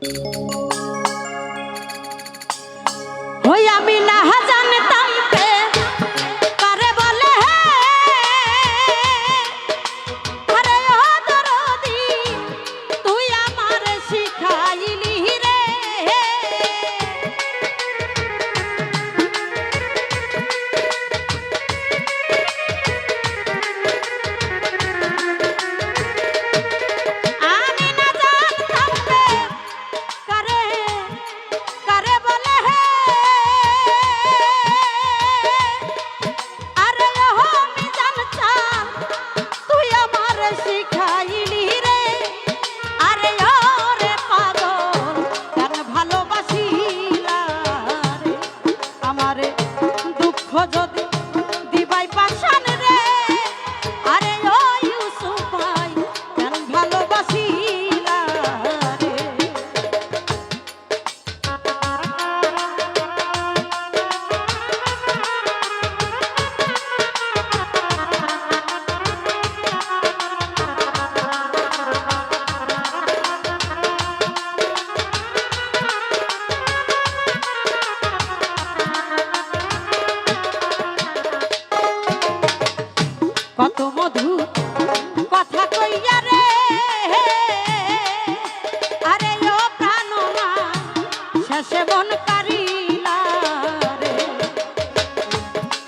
Música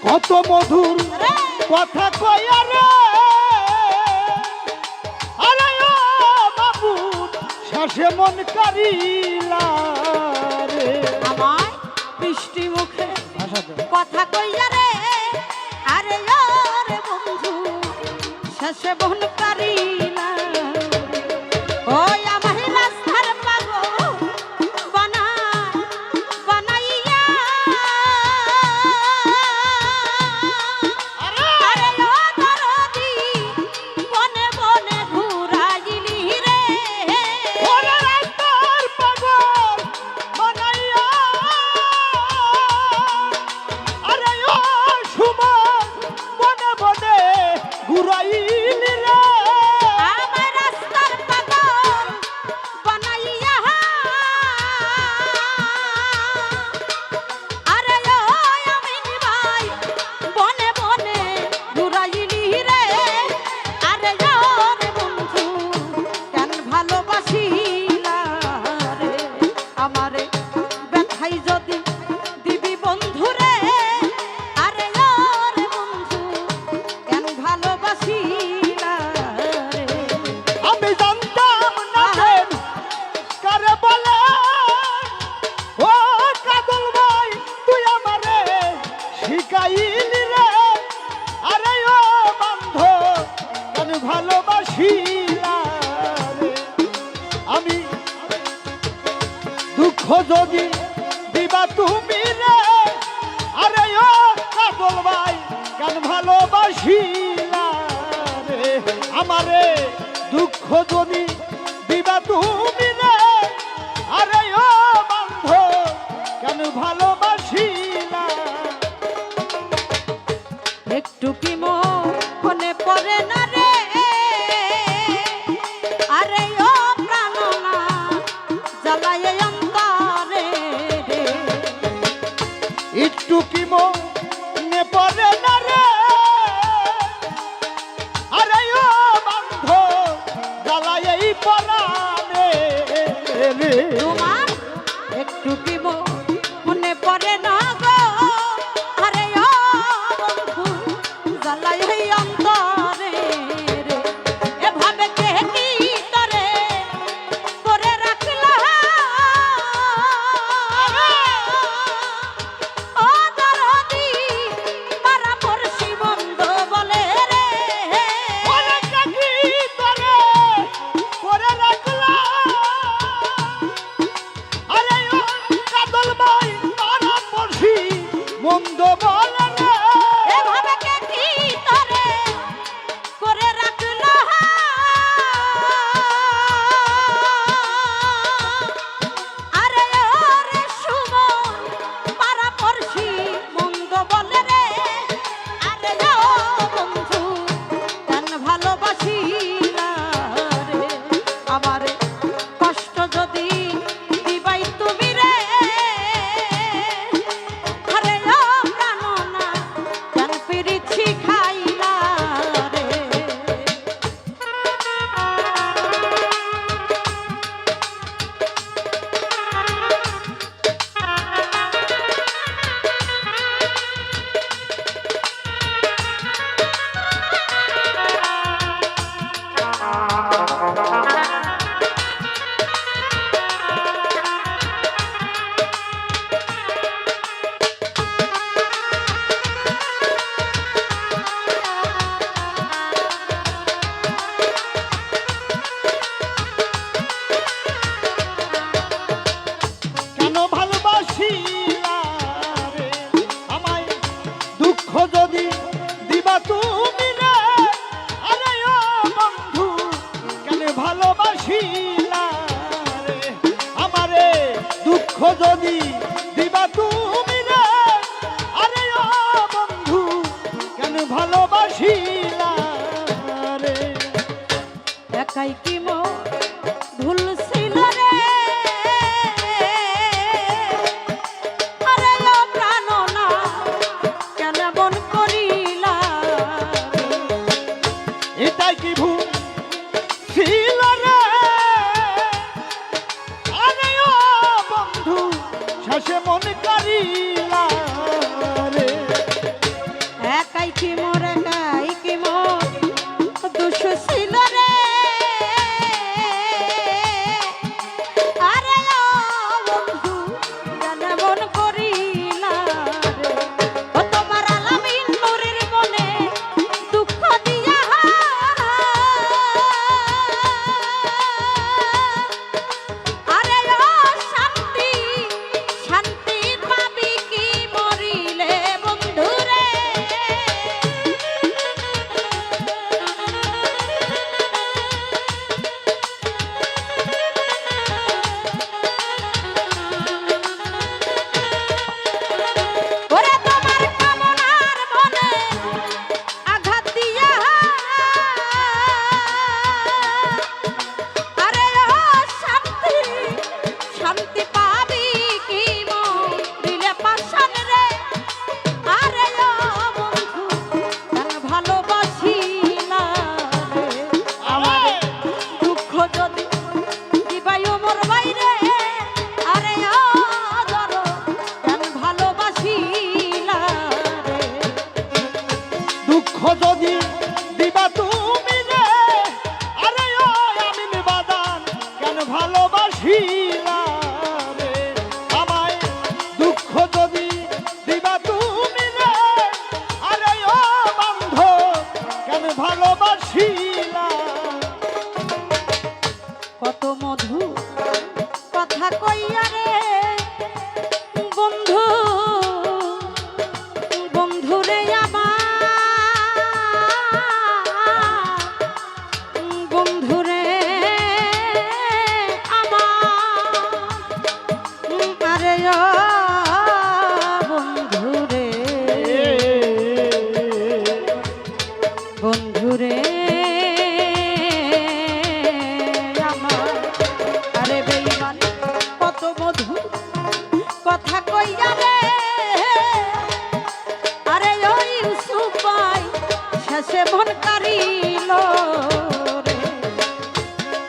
কত মধুর কথা রে। আরে বাবু শ্বাসে মন কারিলা রে আমার বৃষ্টি মুখে কথা কইয়া রে। আরে রে বন্ধু শ্বাসে মন কারিলা শিখাইলি রে। আরে ও বান্ধ কেন ভালোবাসি আমি দুঃখ যদি দিবা তুমি রে। আরে ও কাবল ভাই, কেন ভালোবাসি আমারে দুঃখ যদি কি দিবা তুমি রে। আরে বন্ধু কেন ভালোবাসিলা রে? একাই কি মন? সেবন করিল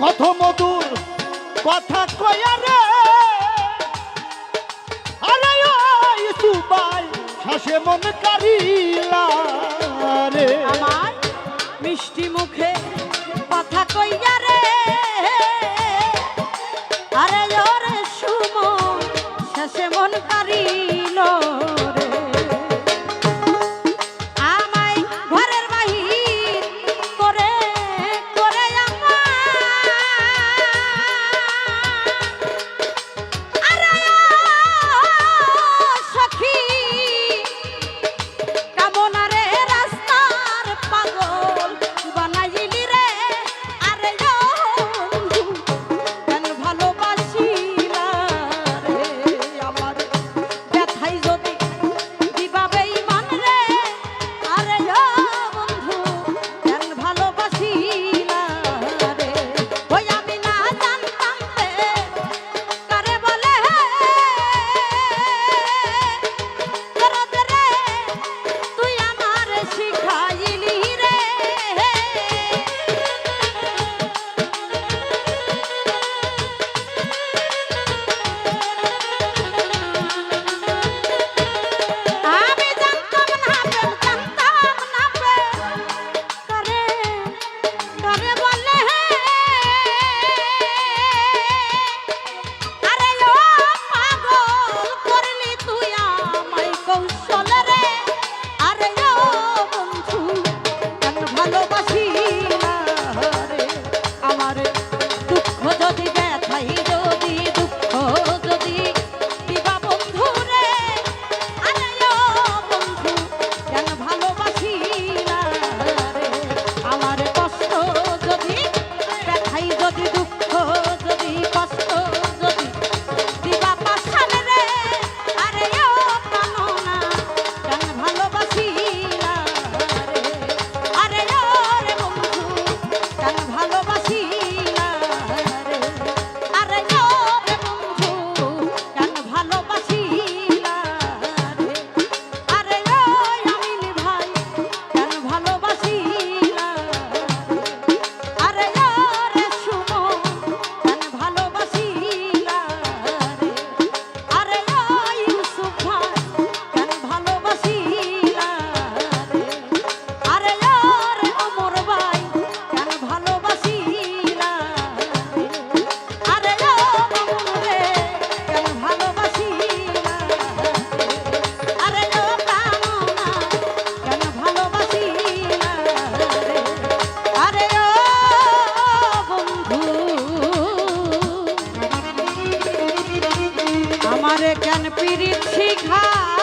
কত মধুর কথা কয়া রে। আরে ওই সুবাই হাসে মন করিলা রে। আমার মিষ্টি মুখে কথা কইয়া রে। আরে ওর সুমন শেষে মন করিল পিরিত শিখাইলা